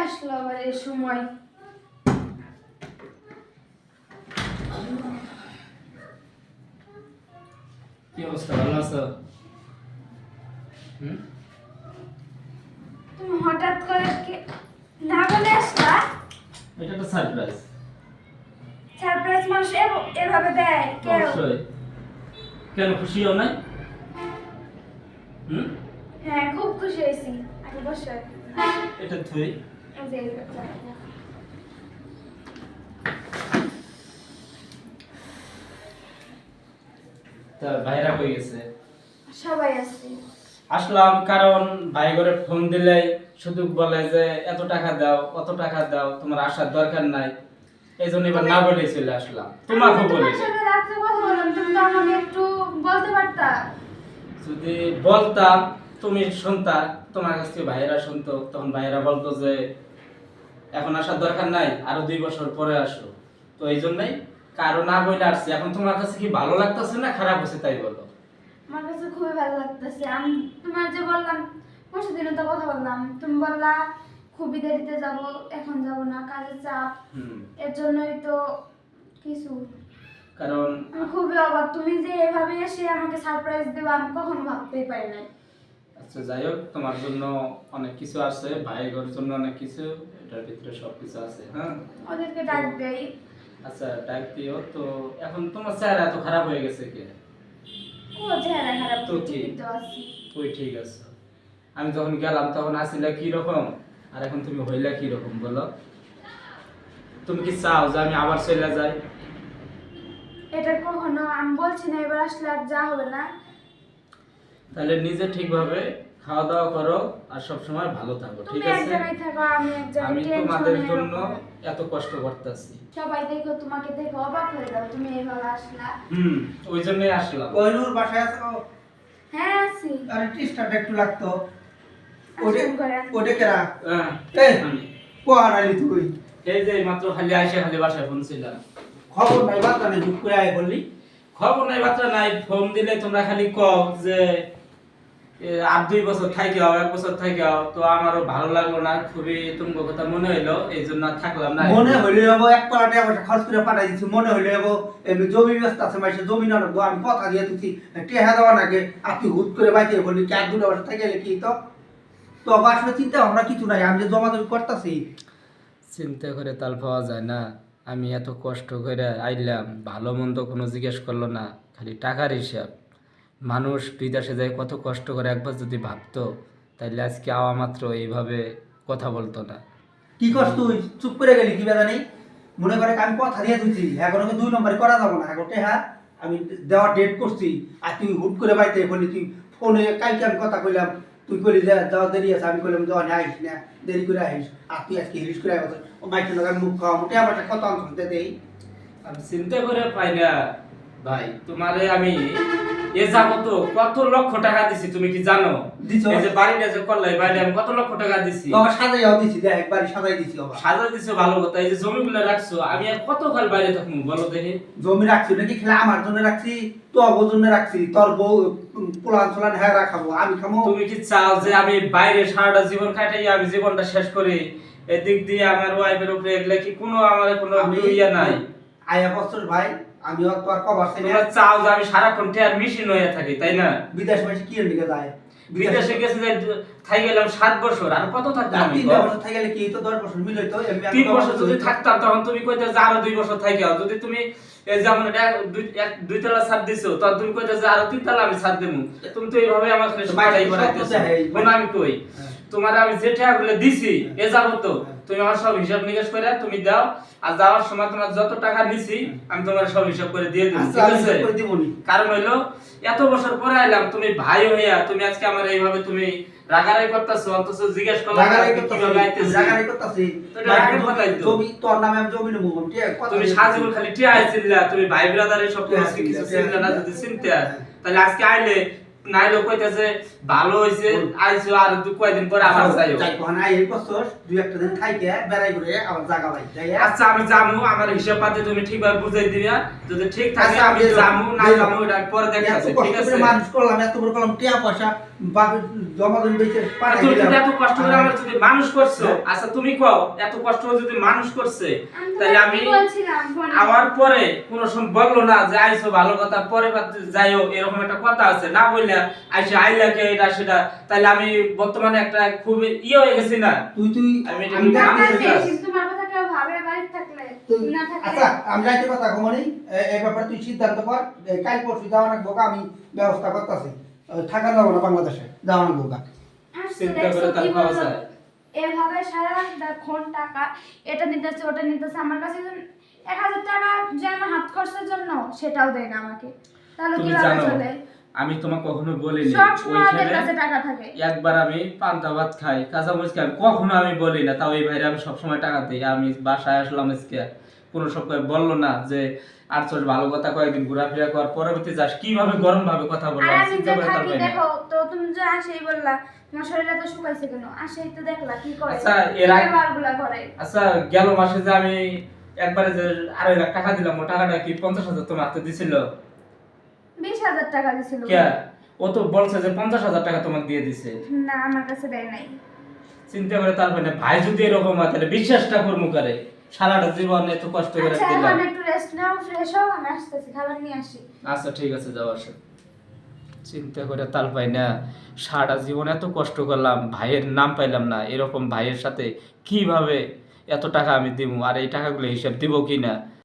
আসলো আবার এই সময়। কি অবস্থা? ভালো আছো? তুমি হঠাৎ করে না বলে আসলা? এটা একটা সারপ্রাইজ সারপ্রাইজ মানুষ এভাবে দেয় কেউ? কেন খুশি হও হুম? হ্যাঁ খুব খুশি হয়েছি। আগে বসে এটা যে। তা ভাইরা কই গেছে? সবাই আছে। আসলাম কারণ ভাই ঘরে ফোন দিলে শুধু বলে যে এত টাকা দাও অত টাকা দাও তোমার আসার দরকার নাই। এই জন্য এবার না বলে চলে আসলাম। তোমাকে বলে যদি বলতাম তুমি শুনতা তোমার কাছ থেকে ভাইয়েরা শুনতো তখন ভাইয়েরা বলতো যে এখন আসার দরকার নাই আরও দুই বছর পরে আসো। তো এই জন্যই কারও না বলে আসছি এখন তোমার কাছে কি ভালো লাগতেছে না খারাপ হচ্ছে তাই বলো? আমার কাছে খুবই ভালো লাগতেছে। আমি তোমার যে বললাম পরশু দিনে তো কথা বললাম। তুমি বললা খুবই দেরিতে যাব এখন যাব না কাজের চাপ। এর জন্যই তো কিছু। কারণ আমি খুবই অবাক। তুমি যে এভাবে এসে আমাকে সারপ্রাইজ দেবে আমি কখনো ভাবতেই পারি নাই। আচ্ছা যাই হোক তোমার জন্য অনেক কিছু আছে ভাইয়ের জন্য অনেক কিছু এটার ভিতরে সব কিছু আছে হ্যাঁ? ওদেরকে ডাক দেই। আচ্ছা ডাক দিও তো এখন তোমার চেহারা এত খারাপ হয়ে গেছে কে ও চেহারা খারাপ তো কি? তো ওই ঠিক আছে। আমি যখন গেলাম তখন আসিলা কি রকম আর এখন তুমি হইলা কি রকম বলো? তুমি কি চাও যে আমি আবার চলে যাই? এটা কখনো আমি বলছি না এবার আসলে আর যা হবে না। তাহলে নিজে ঠিকভাবে খাওয়া দাওয়া করো আর সব সময় ভালো থাকো ঠিক আছে? আমি তোমাদের জন্য এত কষ্ট করতেছি। সবাই দেখো তোমাকে দেখো অবাক হয়ে যাবে তুমি এভাবে আসলা। হুম ওই জন্যই আসলাম। কোহিনুর বাসায় আছো হ্যাঁ আছি। আরে টিস্টারটা একটু লাগতো। ওটে আসুন ওটে কেরা? আহ, এই আমি। কোয়ার আলি তুই। এই যে মাত্র খালি আইসে খালি বাসায় ফোন ছিলাম। খবর নাই বার্তা নেই ঝুট করে আয় বললি। খবর নাই বার্তা নাই ফোন দিলে তোমরা খালি কও যে আর দুই বছর থাকি যাও এক বছর থাকি যাও তো আমারও ভালো লাগল না খুবই তোমার কথা মনে হইল এই জন্য থাকলাম না। মনে হইলে যাব এক পালা টাকা পয়সা খরচ করে পাঠাই দিচ্ছি মনে হইলে যাব এমনি জমি ব্যস্ত আছে মাইসে জমি না রাখব আমি কথা দিয়ে তুই টেহা দেওয়া নাকি আর তুই হুট করে বাইতে বললি কি আর দুটো বছর থেকে গেলে কি তো? তো আসলে চিন্তা ভাবনা কিছু নাই আমি যে জমা জমি করতেছি। চিন্তা করে তাল পাওয়া যায় না আমি এত কষ্ট করে আইলাম ভালো মন্দ কোনো জিজ্ঞেস করল না খালি টাকার হিসাব। মানুষ বিদেশে যায় কত কষ্ট করে একবার যদি ভাবতো তাইলে আজকে আওয়া মাত্র এইভাবে কথা বলতো না। কি তুই? চুপ করে গেলি কি বেদা নেই? মনে করে আমি কথা দিয়ে দিচ্ছি এখন দুই নম্বরে করা যাব না। এখন হ্যাঁ আমি দেওয়ার ডেট করছি। আর তুই হুট করে বাইতে বলি তুই ফোনে কালকে আমি কথা কইলাম। তুই কইলি যে যাওয়া দেরি আছে। আমি কইলাম যাওয়া আইস না দেরি করে আইস। আর তুই আজকে হিরিস করে আইস ও মাইকের লগে মুখ খাওয়া মোটে আমার কত অন্তর দেই। আমি চিন্তা করে পাই না। ভাই তোমারে আমি এ কত লক্ষ টাকা দিছি তুমি কি জানো? এই যে বাড়িটা যে করলাই বাড়ি আমি কত লক্ষ টাকা দিছি? বাবা সাজাইও দিছি দেখ একবার সাজাই দিছি বাবা। সাজা দিছো ভালো কথা এই যে জমিগুলো রাখছো আমি আর কত কাল বাইরে থাকব বলো দেখি? জমি রাখছি নাকি খেলে আমার জন্য রাখছি তোর জন্য রাখছি তোর বউ পোলান চোলান হ্যাঁ রাখাবো আমি খামো? তুমি কি চাও যে আমি বাইরে সারাটা জীবন কাটাই আমি জীবনটা শেষ করি? এদিক দিয়ে আমার ওয়াইফের উপরে এগুলা কি কোনো আমার কোনো ইয়ে নাই? আয়া বছর ভাই আমি আর তোর কবার তোমরা চাও যে আমি সারাক্ষণ টেয়ার মেশিন হয়ে থাকি তাই না? বিদেশ মাসে কি লিখে যায়? বিদেশে গেছে যে থাই গেলাম সাত বছর আর কত থাকতাম তিন বছর থেকে গেলে কি তো দশ বছর মিলে তো আমি তিন বছর যদি থাকতাম তখন তুমি কইতে যে আরও দুই বছর থাকি যাও যদি তুমি যেমন এটা দুই তলা ছাদ দিছো তখন তুমি কইতে যে আরও তিন তলা আমি ছাদ দেবো তুমি তো এইভাবে আমার কোন আমি কই? হ্যাঁ। তোমার আমি যে টাকাগুলো দিছি এ যাব তো। তুমি আমার সব হিসাব নিকাশ করে তুমি দাও আর যাওয়ার সময় তোমার যত টাকা নিছি আমি তোমার সব হিসাব করে দিয়ে দেবো আচ্ছা, ঠিক আছে করে। কারণ হইল এত বছর পরে আইলাম তুমি ভাই হইয়া তুমি আজকে আমার এইভাবে তুমি রাগারাই করতেছো জিজ্ঞেস করলাম জাগারাই আমি করতাছি, কীভাবে আইতেছি জাগারাই করতাছি। তো এটা রাগের কথাই তো। জমি তোর নামে আমি জমি নেব তুমি সাজিবুল খালি টিয়া আইছিলা তুমি ভাই ব্রাদারের সব কিছু কিছু চিনলা না যদি চিনতে। তাহলে আজকে আইলে নাইলো কইতাছে ভালো হইছে আইছো আর দু কয়দিন পরে আবার যাইও। যাই কোন আই এই বছর দুই একটা দিন খাইতে বেড়াই করে আবার জায়গা পাই যাই আচ্ছা আমি জামু আমার হিসাব পাতে তুমি ঠিকভাবে বুঝাই দিবা। যদি ঠিক থাকে আচ্ছা, আমি জামু নাই না যাব। এটা পরে দেখা দেখাছে ঠিক আছে? মানুষ করলাম এত বড় করলাম টিয়া পয়সা। বাপে জমা দিন বেঁচে আর তুমি যদি এত কষ্ট করে আমার যদি মানুষ করছ হ্যাঁ। আচ্ছা তুমি কও এত কষ্ট যদি মানুষ করছে আমি তাহলে আমি আমার পরে কোনো সময় বলল না যে আইসো ভালো কথা পরে যাইও এরকম একটা কথা আছে। না বললে আইসো আইলাকে এটা সেটা? তাহলে আমি বর্তমানে একটা খুব ইয়ে হয়ে গেছি না। তুই তুই আমি আচ্ছা আমি যাইতে কথা কমনি এই ব্যাপারে তুই সিদ্ধান্ত কর কাল পরশু যাওয়া বোকা আমি ব্যবস্থা করতেছি। থাকা যাব না বাংলাদেশে। যাওয়া না আসছে, চিন্তা করে তার কি পাওয়া যায়। এভাবে সারাক্ষণ টাকা এটা নিতেছে ওটা নিতেছে আমার কাছে এক হাজার টাকা যে আমার হাত খরচের জন্য সেটাও দেয় না আমাকে। তাহলে কীভাবে চলে? আমি তোমাকে কখনো বলিনি একবার আমি পান্তা ভাত খাই কাঁচা মরিচ খাই কখনো আমি বলি না তাও এই ভাইরে আমি সবসময় টাকা দিই আমি বাসায় আসলাম আজকে। কোনো বলল না যে আর ভালো কথা কয়েকদিন ঘোরাফেরা কর পরবর্তী যাস কীভাবে গরম ভাবে কথা বললাম চিন্তা করে দেখো তো তুমি যে আসেই বললা তোমার তো শুকাইছে কেন? আসেই তো দেখলা কি করে? আচ্ছা, এর আগে- আচ্ছা গেল মাসে যে আমি একবারে যে আড়াই লাখ টাকা দিলাম ও টাকাটা কি পঞ্চাশ হাজার তোমার হাতে দিছিল? বিশ হাজার টাকা দিছিল। কে? ও তো বলছে যে পঞ্চাশ হাজার টাকা তোমাকে দিয়ে দিছে। না আমার কাছে দেয় নাই। চিন্তা করে তারপরে ভাই যদি এরকম হয় তাহলে বিশ্বাসটা করব করে? সারাটা জীবন এত কষ্ট করে আচ্ছা দিলাম। এখন একটু রেস্ট নাও ফ্রেশ হও আমি আসতেছি খাবার নিয়ে আসি। আচ্ছা ঠিক আছে যাও আসো। চিন্তা করে তাল পাই না। সারা জীবন এত কষ্ট করলাম ভাইয়ের নাম পাইলাম না। এরকম ভাইয়ের সাথে কীভাবে এত টাকা আমি দিব আর এই টাকাগুলো হিসাব দিব কি না